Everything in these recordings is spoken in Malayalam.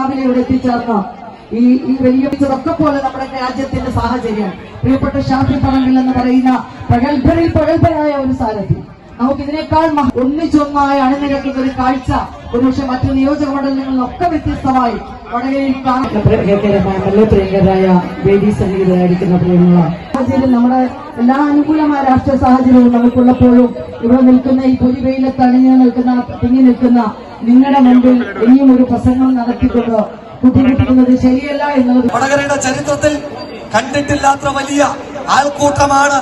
രാവിലെ ഇവിടെ എത്തിച്ചേർന്ന. ഈ ഈ വലിയ ഇതൊക്കെ പോലെ നമ്മുടെ രാജ്യത്തിന്റെ സാഹചര്യം. പ്രിയപ്പെട്ട ഷാഫി പറമ്പിൽ എന്ന് പറയുന്ന പ്രഗത്ഭരിൽ പ്രഗത്ഭരായ ഒരു സാരഥി. നമുക്ക് ഇതിനേക്കാൾ ഒന്നിച്ചൊന്നായ അണിനിരക്കുന്ന ഒരു കാഴ്ച ഒരുപക്ഷെ മറ്റു നിയോജക മണ്ഡലങ്ങളിലൊക്കെ വ്യത്യസ്തമായി വടകരയിൽ കാണാൻ പ്രിയങ്കരായ വേദി സന്നിഹിതരായിരിക്കുന്ന പ്രിയമുള്ള സാഹചര്യം നമ്മുടെ എല്ലാ അനുകൂലമായ രാഷ്ട്രീയ സാഹചര്യവും നമുക്കുള്ളപ്പോഴും ഇവിടെ നിൽക്കുന്ന ഈ പൊലിവെയിലത്ത് അണിഞ്ഞു നിൽക്കുന്ന തിങ്ങി നിൽക്കുന്ന നിങ്ങളുടെ മുമ്പിൽ ഇനിയും ഒരു പ്രസംഗം നടത്തിക്കൊണ്ട് ബുദ്ധിമുട്ടിക്കുന്നത് ശരിയല്ല എന്നുള്ളത് വടകരയുടെ ചരിത്രത്തിൽ കണ്ടിട്ടില്ലാത്ത വലിയ ആൾക്കൂട്ടമാണ്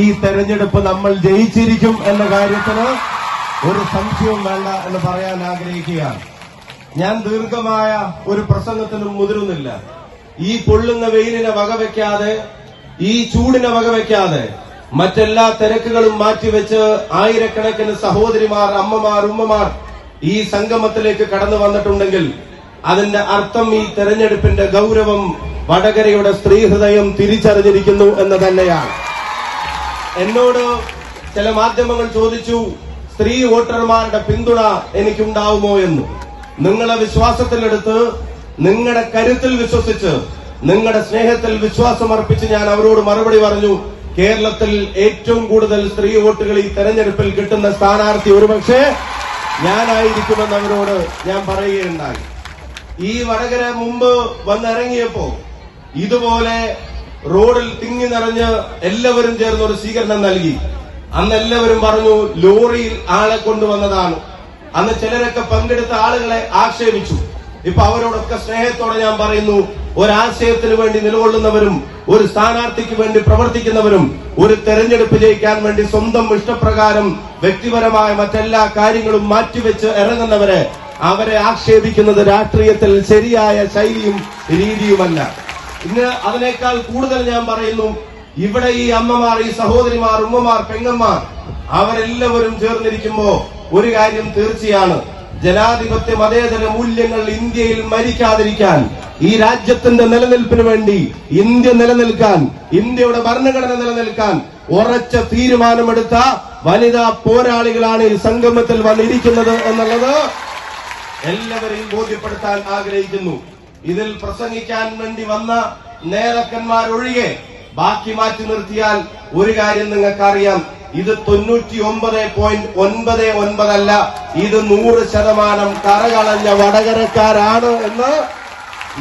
ഈ തെരഞ്ഞെടുപ്പ് നമ്മൾ ജയിച്ചിരിക്കും എന്ന കാര്യത്തിന് ഒരു സംശയവും വേണ്ട എന്ന് പറയാൻ ആഗ്രഹിക്കുകയാണ് ഞാൻ ദീർഘമായ ഒരു പ്രസംഗത്തിനും മുതിരുന്നില്ല. ഈ പൊള്ളുന്ന വെയിലിനെ വകവെക്കാതെ ഈ ചൂടിനെ വകവെക്കാതെ മറ്റെല്ലാ തിരക്കുകളും മാറ്റിവെച്ച് ആയിരക്കണക്കിന് സഹോദരിമാർ അമ്മമാർ ഉമ്മമാർ ഈ സംഗമത്തിലേക്ക് കടന്നു വന്നിട്ടുണ്ടെങ്കിൽ അതിന്റെ അർത്ഥം ഈ തെരഞ്ഞെടുപ്പിന്റെ ഗൗരവം വടകരയുടെ സ്ത്രീഹൃദയം തിരിച്ചറിഞ്ഞിരിക്കുന്നു എന്ന് തന്നെയാണ്. എന്നോട് ചില മാധ്യമങ്ങൾ ചോദിച്ചു സ്ത്രീ വോട്ടർമാരുടെ പിന്തുണ എനിക്കുണ്ടാവുമോ എന്ന്? നിങ്ങളെ വിശ്വാസത്തിലെടുത്ത് നിങ്ങളുടെ കരുത്തിൽ വിശ്വസിച്ച് നിങ്ങളുടെ സ്നേഹത്തിൽ വിശ്വാസം അർപ്പിച്ച് ഞാൻ അവരോട് മറുപടി പറഞ്ഞു കേരളത്തിൽ ഏറ്റവും കൂടുതൽ സ്ത്രീ വോട്ടുകൾ ഈ തെരഞ്ഞെടുപ്പിൽ കിട്ടുന്ന സ്ഥാനാർത്ഥി ഒരുപക്ഷെ ഞാനായിരിക്കുമെന്ന് അവരോട് ഞാൻ പറയുകയുണ്ടായി. ഈ വടകര മുമ്പ് വന്നിറങ്ങിയപ്പോ ഇതുപോലെ റോഡിൽ തിങ്ങി നിറഞ്ഞ് എല്ലാവരും ചേർന്ന് ഒരു സ്വീകരണം നൽകി. അന്ന് എല്ലാവരും പറഞ്ഞു ലോറിയിൽ ആളെ കൊണ്ടുവന്നതാണ്. അന്ന് ചിലരൊക്കെ പങ്കെടുത്ത ആളുകളെ ആക്ഷേപിച്ചു. ഇപ്പൊ അവരോടൊക്കെ സ്നേഹത്തോടെ ഞാൻ പറയുന്നു ഒരാശയത്തിന് വേണ്ടി നിലകൊള്ളുന്നവരും ഒരു സ്ഥാനാർത്ഥിക്ക് വേണ്ടി പ്രവർത്തിക്കുന്നവരും ഒരു തെരഞ്ഞെടുപ്പ് ജയിക്കാൻ വേണ്ടി സ്വന്തം ഇഷ്ടപ്രകാരം വ്യക്തിപരമായ മറ്റെല്ലാ കാര്യങ്ങളും മാറ്റിവെച്ച് ഇറങ്ങുന്നവരെ അവരെ ആക്ഷേപിക്കുന്നത് രാഷ്ട്രീയത്തിൽ ശരിയായ ശൈലിയും രീതിയുമല്ല. ഇന്ന് അതിനേക്കാൾ കൂടുതൽ ഞാൻ പറയുന്നു ഇവിടെ ഈ അമ്മമാർ ഈ സഹോദരിമാർ ഉമ്മമാർ പെങ്ങന്മാർ അവരെല്ലാവരും ചേർന്നിരിക്കുമ്പോ ഒരു കാര്യം തീർച്ചയാണ്. ജനാധിപത്യ മതേതര മൂല്യങ്ങൾ ഇന്ത്യയിൽ മരിക്കാതിരിക്കാൻ ഈ രാജ്യത്തിന്റെ നിലനിൽപ്പിന് വേണ്ടി ഇന്ത്യ നിലനിൽക്കാൻ ഇന്ത്യയുടെ ഭരണഘടന നിലനിൽക്കാൻ ഉറച്ച തീരുമാനമെടുത്ത വനിതാ പോരാളികളാണ് ഈ സംഗമത്തിൽ വന്നിരിക്കുന്നത് എന്നുള്ളത് എല്ലാവരെയും ബോധ്യപ്പെടുത്താൻ ആഗ്രഹിക്കുന്നു. ഇതിൽ പ്രസംഗിക്കാൻ വേണ്ടി വന്ന നേതാക്കന്മാരൊഴികെ ബാക്കി മാറ്റി നിർത്തിയാൽ ഒരു കാര്യം നിങ്ങൾക്കറിയാം. ഇത് തൊണ്ണൂറ്റി ഒമ്പത് പോയിന്റ് ഒൻപത് ഒൻപതല്ല ഇത് നൂറ് ശതമാനം കറകളഞ്ഞ വടകരക്കാരാണ് എന്ന്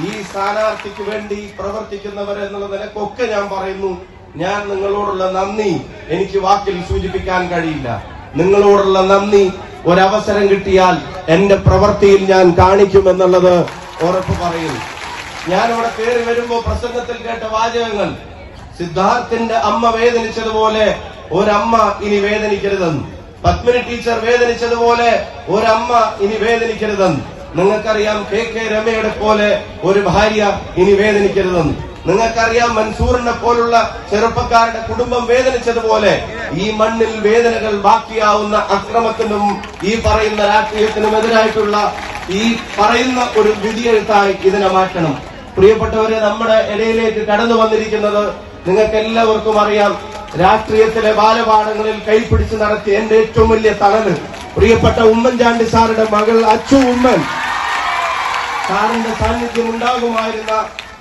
ഈ സ്ഥാനാർത്ഥിക്ക് വേണ്ടി പ്രവർത്തിക്കുന്നവർ എന്നുള്ള നിലക്കൊക്കെ ഞാൻ പറയുന്നു. ഞാൻ നിങ്ങളോടുള്ള നന്ദി. എനിക്ക് വാക്കിൽ സൂചിപ്പിക്കാൻ കഴിയില്ല. നിങ്ങളോടുള്ള നന്ദി. ഒരവസരം കിട്ടിയാൽ എന്റെ പ്രവൃത്തിയിൽ ഞാൻ കാണിക്കുമെന്നുള്ളത് ഉറപ്പ് പറയുന്നു ഞാൻ അവിടെ കയറി വരുമ്പോ പ്രസംഗത്തിൽ കേട്ട വാചകങ്ങൾ. സിദ്ധാർത്ഥിന്റെ അമ്മ വേദനിച്ചതുപോലെ ഒരമ്മ ഇനി വേദനിക്കരുതെന്ന്. പത്മിനി ടീച്ചർ വേദനിച്ചതുപോലെ ഒരമ്മ ഇനി വേദനിക്കരുതെന്ന്. നിങ്ങൾക്കറിയാം കെ കെ രമയുടെ പോലെ ഒരു ഭാര്യ ഇനി വേദനിക്കരുതെന്ന്. നിങ്ങൾക്കറിയാം മൻസൂറിനെ പോലുള്ള ചെറുപ്പക്കാരുടെ കുടുംബം വേദനിച്ചതുപോലെ ഈ മണ്ണിൽ വേദനകൾ ബാക്കിയാവുന്ന അക്രമത്തിനും ഈ പറയുന്ന രാഷ്ട്രീയത്തിനും എതിരായിട്ടുള്ള ഈ പറയുന്ന ഒരു വിധിയെഴുത്തായി ഇതിനെ മാറ്റണം. പ്രിയപ്പെട്ടവരെ നമ്മുടെ ഇടയിലേക്ക് കടന്നു വന്നിരിക്കുന്നത് നിങ്ങൾക്ക് എല്ലാവർക്കും അറിയാം രാഷ്ട്രീയത്തിലെ ബാലപാഠങ്ങളിൽ കൈപിടിച്ച് നടത്തിയ എന്റെ ഏറ്റവും വലിയ തണൽ പ്രിയപ്പെട്ട ഉമ്മൻചാണ്ടി സാറുടെ മകൾ അച്ചു ഉമ്മൻ സാറിന്റെ സാന്നിധ്യം ഉണ്ടാകുമായിരുന്ന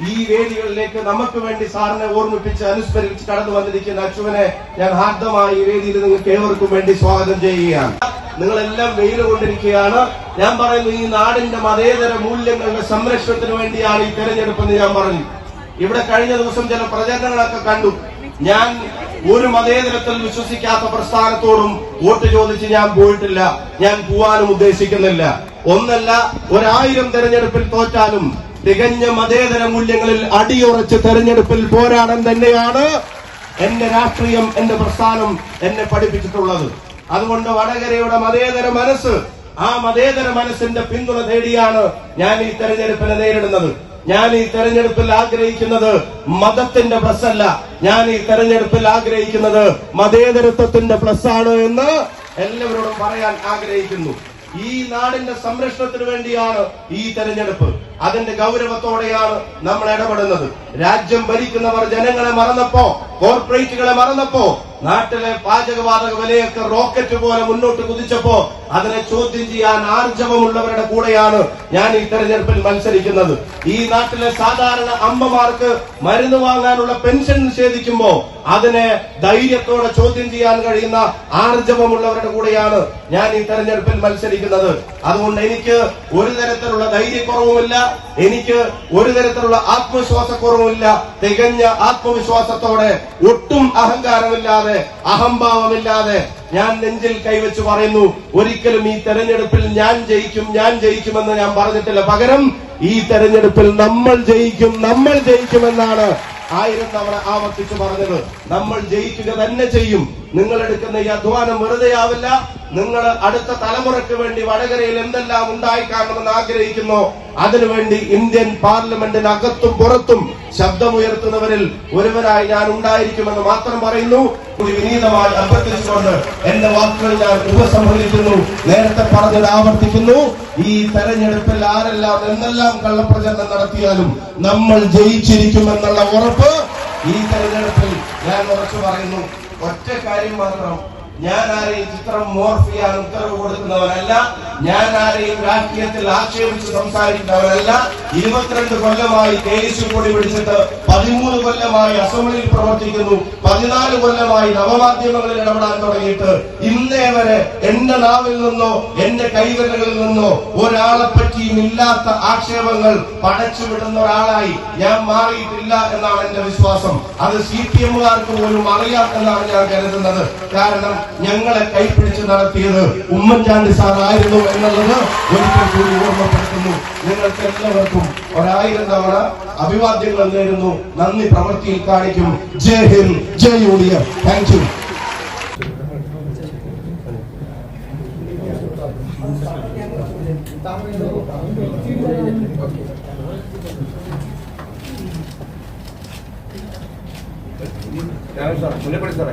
ഈ വേദികളിലേക്ക് നമുക്ക് വേണ്ടി സാറിനെ ഓർമ്മിപ്പിച്ച് അനുസ്മരിച്ച് കടന്നു വന്നിരിക്കുന്ന അച്ചുവിനെ ഞാൻ ഹാർദമായി ഈ വേദിയിൽ നിങ്ങൾക്ക് ഏവർക്കും വേണ്ടി സ്വാഗതം ചെയ്യുകയാണ്. നിങ്ങളെല്ലാം വെയിൽ കൊണ്ടിരിക്കുകയാണ്. ഞാൻ പറയുന്നു ഈ നാടിന്റെ മതേതര മൂല്യങ്ങളുടെ സംരക്ഷണത്തിന് വേണ്ടിയാണ് ഈ തെരഞ്ഞെടുപ്പെന്ന് ഞാൻ പറഞ്ഞു. ഇവിടെ കഴിഞ്ഞ ദിവസം ചില പ്രചരണങ്ങളൊക്കെ കണ്ടു. ഞാൻ ഒരു മതേതരത്തിൽ വിശ്വസിക്കാത്ത പ്രസ്ഥാനത്തോടും വോട്ട് ചോദിച്ച് ഞാൻ പോയിട്ടില്ല. ഞാൻ പോവാനും ഉദ്ദേശിക്കുന്നില്ല. ഒന്നല്ല ഒരായിരം തെരഞ്ഞെടുപ്പിൽ തോറ്റാലും തികഞ്ഞ മതേതര മൂല്യങ്ങളിൽ അടിയുറച്ച് തെരഞ്ഞെടുപ്പിൽ പോരാടാൻ തന്നെയാണ് എന്റെ രാഷ്ട്രീയം എന്റെ പ്രസ്ഥാനം എന്നെ പഠിപ്പിച്ചിട്ടുള്ളത്. അതുകൊണ്ട് വടകരയുടെ മതേതര മനസ്സ് ആ മതേതര മനസ്സിന്റെ പിന്തുണ തേടിയാണ് ഞാൻ ഈ തെരഞ്ഞെടുപ്പിനെ നേരിടുന്നത്. ഞാൻ ഈ തെരഞ്ഞെടുപ്പിൽ ആഗ്രഹിക്കുന്നത് മതത്തിന്റെ പ്ലസ് അല്ല. ഞാൻ ഈ തെരഞ്ഞെടുപ്പിൽ ആഗ്രഹിക്കുന്നത് മതേതരത്വത്തിന്റെ പ്ലസ് ആണ് എന്ന് എല്ലാവരോടും പറയാൻ ആഗ്രഹിക്കുന്നു. ഈ നാടിന്റെ സംരക്ഷണത്തിന് വേണ്ടിയാണ് ഈ തെരഞ്ഞെടുപ്പ്. അതിന്റെ ഗൗരവത്തോടെയാണ് നമ്മൾ ഇടപെടുന്നത്. രാജ്യം ഭരിക്കുന്നവർ ജനങ്ങളെ മറന്നപ്പോ കോർപ്പറേറ്റുകളെ മറന്നപ്പോ നാട്ടിലെ പാചകവാതക വിലയൊക്കെ റോക്കറ്റ് പോലെ മുന്നോട്ട് കുതിച്ചപ്പോ അതിനെ ചോദ്യം ചെയ്യാൻ ആർജവമുള്ളവരുടെ കൂടെയാണ് ഞാൻ ഈ തെരഞ്ഞെടുപ്പിൽ മത്സരിക്കുന്നത്. ഈ നാട്ടിലെ സാധാരണ അമ്മമാർക്ക് മരുന്ന് വാങ്ങാനുള്ള പെൻഷൻ നിഷേധിക്കുമ്പോൾ അതിനെ ധൈര്യത്തോടെ ചോദ്യം ചെയ്യാൻ കഴിയുന്ന ആർജവമുള്ളവരുടെ കൂടെയാണ് ഞാൻ ഈ തെരഞ്ഞെടുപ്പിൽ മത്സരിക്കുന്നത്. അതുകൊണ്ട് എനിക്ക് ഒരു തരത്തിലുള്ള ധൈര്യക്കുറവുമില്ല എനിക്ക് ഒരു തരത്തിലുള്ള ആത്മവിശ്വാസക്കുറവുമില്ല. തികഞ്ഞ ആത്മവിശ്വാസത്തോടെ ഒട്ടും അഹങ്കാരമില്ലാതെ അഹംഭാവമില്ലാതെ ഞാൻ നെഞ്ചിൽ കൈവച്ച് പറയുന്നു ഒരിക്കലും ഈ തെരഞ്ഞെടുപ്പിൽ ഞാൻ ജയിക്കും ഞാൻ ജയിക്കുമെന്ന് ഞാൻ പറഞ്ഞിട്ടില്ല. പകരം ഈ തെരഞ്ഞെടുപ്പിൽ നമ്മൾ ജയിക്കും നമ്മൾ ജയിക്കുമെന്നാണ് ആയിരം തവണ ആവർത്തിച്ച് പറഞ്ഞത്. നമ്മൾ ജയിക്കുക തന്നെ ചെയ്യും. നിങ്ങൾ എടുക്കുന്ന ഈ അധ്വാനം വെറുതെ ആവില്ല നിങ്ങൾ അടുത്ത തലമുറയ്ക്ക് വേണ്ടി വടകരയിൽ എന്തെല്ലാം ഉണ്ടായി കാണണമെന്ന് ആഗ്രഹിക്കുന്നു. അതിനുവേണ്ടി ഇന്ത്യൻ പാർലമെന്റിന് അകത്തും പുറത്തും ശബ്ദമുയർത്തുന്നവരിൽ ഒരുവരായി ഞാൻ ഉണ്ടായിരിക്കുമെന്ന് മാത്രം പറയുന്നു. വിനീതമായി അഭ്യർത്ഥിച്ചുകൊണ്ട് എന്റെ വാക്കുകൾ ഞാൻ ഉപസംഹരിക്കുന്നു. നേരത്തെ പറഞ്ഞത് ആവർത്തിക്കുന്നു. ഈ തെരഞ്ഞെടുപ്പിൽ ആരെല്ലാം എന്തെല്ലാം കള്ളപ്രചരണം നടത്തിയാലും നമ്മൾ ജയിച്ചിരിക്കുമെന്നുള്ള ഉറപ്പ് ഈ തെരഞ്ഞെടുപ്പിൽ ഞാൻ ഉറച്ചു പറയുന്നു. ഒറ്റ കാര്യം മാത്രം. ഞാൻ ആരെയും ചിത്രം മോർഫ് ചെയ്യാൻ ഉത്തരവ് കൊടുക്കുന്നവനല്ല. ഞാൻ ആരെയും രാഷ്ട്രീയത്തിൽ ആക്ഷേപിച്ച് സംസാരിക്കുന്നവരല്ല. ഇരുപത്തിരണ്ട് കൊല്ലമായി കെ എസ് പിടിച്ചിട്ട് പതിമൂന്ന് കൊല്ലമായി അസംബ്ലിയിൽ പ്രവർത്തിക്കുന്നു. പതിനാല് കൊല്ലമായി നവമാധ്യമങ്ങളിൽ ഇടപെടാൻ തുടങ്ങിയിട്ട് ഇന്നേ വരെ എന്റെ നാവിൽ നിന്നോ എന്റെ കൈവിരലുകളിൽ നിന്നോ ഒരാളെ പറ്റിയും ഇല്ലാത്ത ആക്ഷേപങ്ങൾ പടച്ചുവിടുന്ന ഒരാളായി ഞാൻ മാറിയിട്ടില്ല എന്നാണ് എന്റെ വിശ്വാസം. അത് സി പി എമ്മുകാർക്ക് പോലും അറിയാം എന്നാണ് ഞാൻ കരുതുന്നത്. കാരണം ഞങ്ങളെ കൈപ്പിടിച്ച് നടത്തിയത് ഉമ്മൻചാണ്ടി സാർ ആയിരുന്നു എന്നുള്ളത് ഒരിക്കൽ കൂടി ഓർമ്മപ്പെടുത്തുന്നു. നിങ്ങൾക്ക് എല്ലാവർക്കും ഒരായിരം തവണ അഭിവാദ്യങ്ങൾ നേരുന്നു. നന്ദി പ്രവൃത്തിയിൽ കാണിക്കും. ജയ് ഹിന്ദ് ജയ് U D F. Thank you Mullappally സാറേ